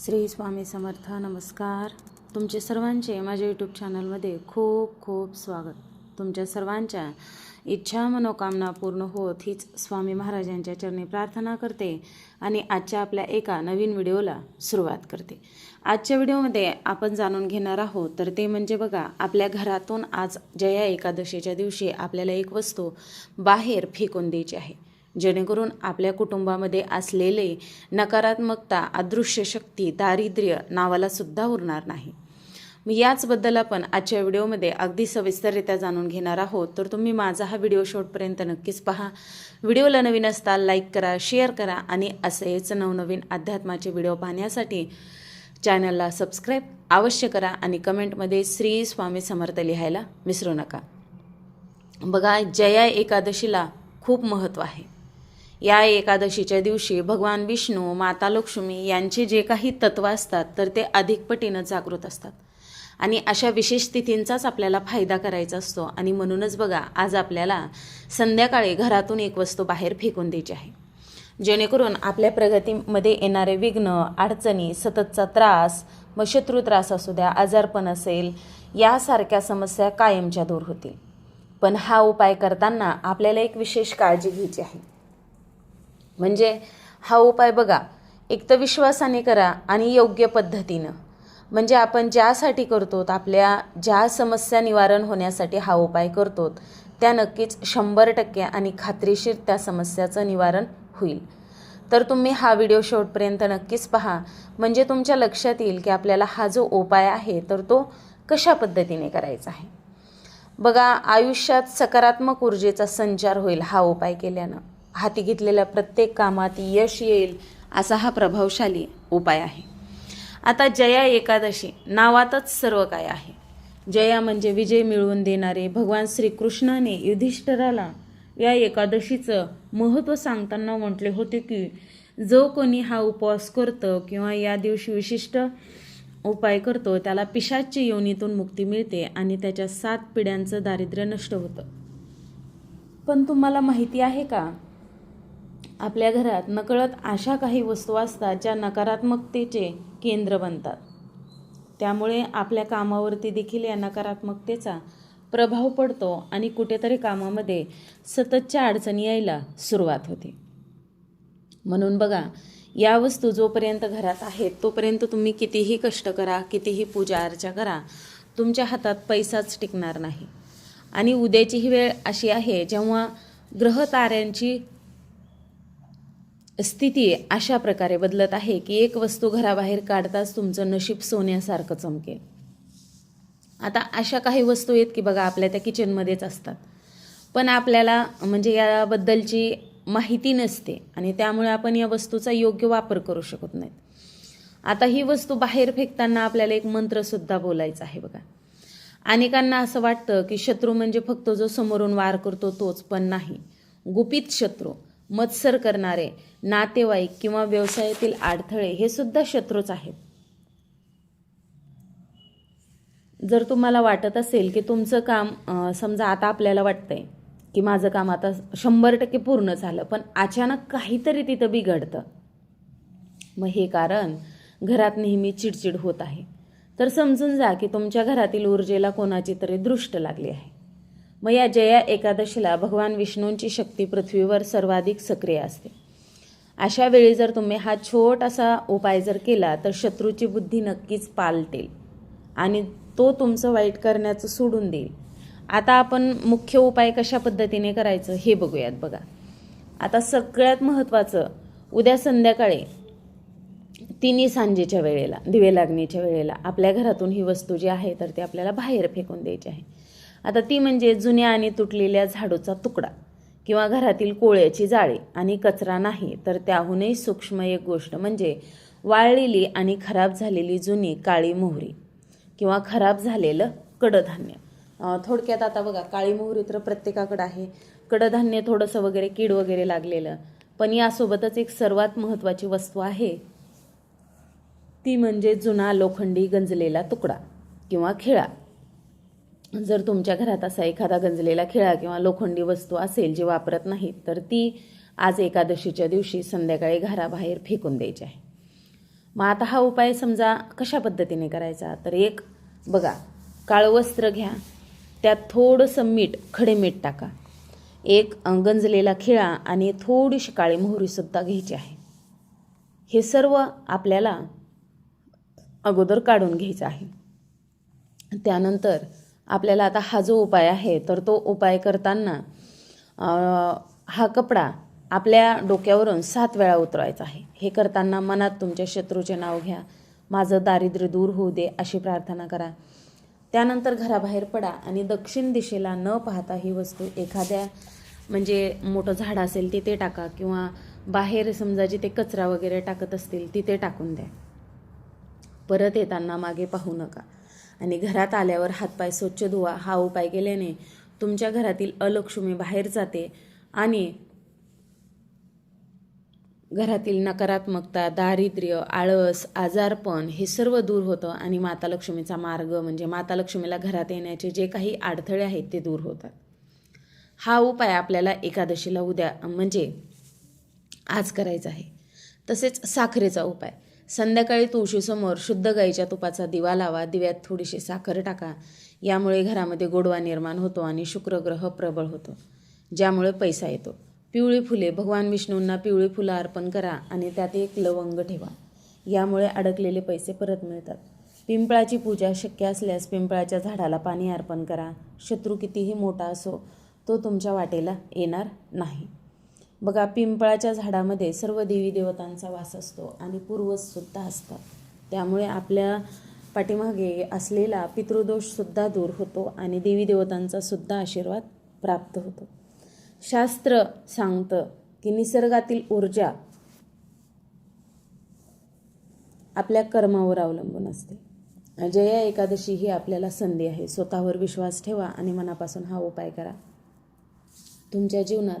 श्री स्वामी समर्थ नमस्कार. तुमचे सर्वांचे माझ्या यूट्यूब चॅनलमध्ये खूप खूप स्वागत. तुमच्या सर्वांच्या इच्छा मनोकामना पूर्ण होत हीच स्वामी महाराजांच्या चरणी प्रार्थना करते आणि आजच्या आपल्या एका नवीन व्हिडिओला सुरुवात करते. आजच्या व्हिडिओमध्ये आपण जाणून घेणार आहोत तर ते म्हणजे बघा आपल्या घरातून आज जया एकादशीच्या दिवशी आपल्याला एक वस्तू बाहेर फेकून द्यायची आहे. जेणेकरून आपल्या कुटुंबामध्ये असलेले नकारात्मकता अदृश्य शक्ती दारिद्र्य नावाला सुद्धा उरणार नाही. मी याचबद्दल आपण आजच्या व्हिडिओमध्ये अगदी सविस्तररित्या जाणून घेणार आहोत. तर तुम्ही माझा हा व्हिडिओ शेवटपर्यंत नक्कीच पहा. व्हिडिओला नवीन असताल लाईक करा शेअर करा आणि असेच नवनवीन अध्यात्माचे व्हिडिओ पाहण्यासाठी चॅनलला सबस्क्राईब अवश्य करा आणि कमेंटमध्ये श्री स्वामी समर्थ लिहायला विसरू नका. बघा जया एकादशीला खूप महत्त्व आहे. या एकादशीच्या दिवशी भगवान विष्णू माता लक्ष्मी यांचे जे काही तत्व असतात तर ते अधिक पटीनं जागृत असतात. आणि अशा विशेष तिथींचाच आपल्याला फायदा करायचा असतो. आणि म्हणूनच बघा आज आपल्याला संध्याकाळी घरातून एक वस्तू बाहेर फेकून द्यायची आहे. जेणेकरून आपल्या प्रगतीमध्ये येणारे विघ्न अडचणी सततचा त्रास मग शत्रू त्रास असू द्या आजारपण असेल यासारख्या समस्या कायमच्या दूर होतील. पण हा उपाय करताना आपल्याला एक विशेष काळजी घ्यायची आहे. म्हणजे हा उपाय बघा एक तर विश्वासाने करा आणि योग्य पद्धतीनं. म्हणजे आपण ज्यासाठी करतो आपल्या ज्या समस्या निवारण होण्यासाठी हा उपाय करतो त्या नक्कीच शंभर टक्के आणि खात्रीशीर त्या समस्याचं निवारण होईल. तर तुम्ही हा व्हिडिओ शेवटपर्यंत नक्कीच पहा. म्हणजे तुमच्या लक्षात येईल की आपल्याला हा जो उपाय आहे तर तो कशा पद्धतीने करायचा आहे. बघा आयुष्यात सकारात्मक ऊर्जेचा संचार होईल हा उपाय केल्यानं. हाती घेतलेल्या प्रत्येक कामात यश येईल असा हा प्रभावशाली उपाय आहे. आता जया एकादशी नावातच सर्व काय आहे. जया म्हणजे विजय मिळवून देणारे भगवान श्रीकृष्णाने युधिष्ठराला या एकादशीचं महत्त्व सांगताना म्हटले होते की जो कोणी हा उपवास करतो किंवा या दिवशी विशिष्ट उपाय करतो त्याला पिशाची योनीतून मुक्ती मिळते आणि त्याच्या सात पिढ्यांचं दारिद्र्य नष्ट होतं. पण तुम्हाला माहिती आहे का? आपल्या घरात नकळत अशा काही वस्तू असतात ज्या नकारात्मकतेचे केंद्र बनतात. त्यामुळे आपल्या कामावरती देखील या नकारात्मकतेचा प्रभाव पडतो आणि कुठेतरी कामामध्ये सततच्या अडचणी यायला सुरुवात होते. म्हणून बघा या वस्तू जोपर्यंत घरात आहेत तोपर्यंत तुम्ही कितीही कष्ट करा कितीही पूजा अर्चा करा तुमच्या हातात पैसाच टिकणार नाही. आणि उद्याची ही वेळ अशी आहे जेव्हा ग्रह ताऱ्यांची स्थिती अशा प्रकारे बदलत आहे की एक वस्तू घराबाहेर काढताच तुमचं नशीब सोन्यासारखं चमकेल. आता अशा काही वस्तू आहेत की बघा आपल्या त्या किचनमध्येच असतात. पण आपल्याला म्हणजे याबद्दलची माहिती नसते आणि त्यामुळे आपण या वस्तूचा योग्य वापर करू शकत नाही आता ही वस्तू बाहेर फेकताना आपल्याला एक मंत्रसुद्धा बोलायचा आहे बघा. अनेकांना असं वाटतं की शत्रू म्हणजे फक्त जो समोरून वार करतो तोच पण नाही. गुपित शत्रू. मत्सर करणारे नातेवाईक किंवा व्यवसायातील अडथळे हे सुद्धा शत्रूच आहेत. जर तुम्हाला वाटत असेल की तुमचं काम समजा आता आपल्याला वाटतंय की माझं काम आता शंभर टक्के पूर्ण झालं पण अचानक काहीतरी तिथं बिघडतं. मग हे कारण घरात नेहमी चिडचिड होत आहे. तर समजून जा की तुमच्या घरातील ऊर्जेला कोणाची तरी दृष्ट लागली आहे. मग या जया एकादशीला भगवान विष्णूंची शक्ती पृथ्वीवर सर्वाधिक सक्रिय असते. अशा वेळी जर तुम्ही हा छोटासा उपाय जर केला तर शत्रूची बुद्धी नक्कीच पालटेल आणि तो तुमचं वाईट करण्याचं सोडून देईल. आता आपण मुख्य उपाय कशा पद्धतीने करायचं हे बघूयात बघा. आता सगळ्यात महत्त्वाचं उद्या संध्याकाळी तिन्ही सांजेच्या वेळेला दिवे लागणीच्या वेळेला आपल्या घरातून ही वस्तू जी आहे तर ती आपल्याला बाहेर फेकून द्यायची आहे. आता ती म्हणजे जुन्या आणि तुटलेल्या झाडूचा तुकडा किंवा घरातील कोळ्याची जाळी आणि कचरा नाही तर त्याहूनही सूक्ष्म एक गोष्ट म्हणजे वाळलेली आणि खराब झालेली जुनी काळी मोहरी किंवा खराब झालेलं कडधान्य. थोडक्यात आता बघा काळी मोहरी तर प्रत्येकाकडं आहे. कडधान्य थोडंसं वगैरे कीड वगैरे लागलेलं. पण यासोबतच एक सर्वात महत्त्वाची वस्तू आहे. ती म्हणजे जुना लोखंडी गंजलेला तुकडा किंवा खिळा. जर तुमच्या घरात असा एखादा गंजलेला खिळा किंवा लोखंडी वस्तू असेल जी वापरत नाहीत तर ती आज एकादशीच्या दिवशी संध्याकाळी घराबाहेर फेकून द्यायची आहे. मग आता हा उपाय समजा कशा पद्धतीने करायचा? तर एक बघा काळं वस्त्र घ्या त्यात थोडंसं मीठ खडे मीठ टाका. एक गंजलेला खिळा आणि थोडीशी काळी मोहरीसुद्धा घ्यायची आहे. हे सर्व आपल्याला अगोदर काढून घ्यायचं आहे. त्यानंतर आपल्याला आता हा जो उपाय आहे तर तो उपाय करताना हा कपडा आपल्या डोक्यावरून सात वेळा उतरवायचा आहे. हे करताना मनात तुमच्या शत्रूचे नाव घ्या. माझं दारिद्र्य दूर होऊ दे अशी प्रार्थना करा. त्यानंतर घराबाहेर पडा आणि दक्षिण दिशेला न पाहता ही वस्तू एखाद्या म्हणजे मोठं झाड असेल तिथे टाका किंवा बाहेर समजा जिथे कचरा वगैरे टाकत असतील तिथे टाकून द्या. परत येताना मागे पाहू नका. आणि घरात आल्यावर हातपाय स्वच्छ धुवा हा उपाय केल्याने तुमच्या घरातील अलक्ष्मी बाहेर जाते आणि घरातील नकारात्मकता दारिद्र्य आळस आजारपण हे सर्व दूर होतं आणि माता लक्ष्मीचा मार्ग म्हणजे माता लक्ष्मीला घरात येण्याचे जे काही अडथळे आहेत ते दूर होतात. हा उपाय आपल्याला एकादशीला उद्या म्हणजे आज करायचा आहे. तसेच साखरेचा उपाय. संध्याकाळी तुळशीसमोर शुद्ध गाईच्या तुपाचा दिवा लावा दिव्यात थोडीशी साखर टाका. यामुळे घरामध्ये गोडवा निर्माण होतो आणि शुक्रग्रह प्रबळ होतो ज्यामुळे पैसा येतो. पिवळी फुले भगवान विष्णूंना पिवळी फुलं अर्पण करा आणि त्यात एक लवंग ठेवा. यामुळे अडकलेले पैसे परत मिळतात. पिंपळाची पूजा शक्य असल्यास पिंपळाच्या झाडाला पाणी अर्पण करा. शत्रू कितीही मोठा असो तो तुमच्या वाटेला येणार नाही. बघा पिंपळाच्या झाडामध्ये सर्व देवी देवतांचा वास असतो आणि पूर्वजसुद्धा असतात. त्यामुळे आपल्या पाठीमागे असलेला पितृदोषसुद्धा दूर होतो आणि देवी देवतांचा सुद्धा आशीर्वाद प्राप्त होतो. शास्त्र सांगतं की निसर्गातील ऊर्जा आपल्या कर्मावर अवलंबून असते. जया एकादशी ही आपल्याला संधी आहे. स्वतःवर विश्वास ठेवा आणि मनापासून हा उपाय करा. तुमच्या जीवनात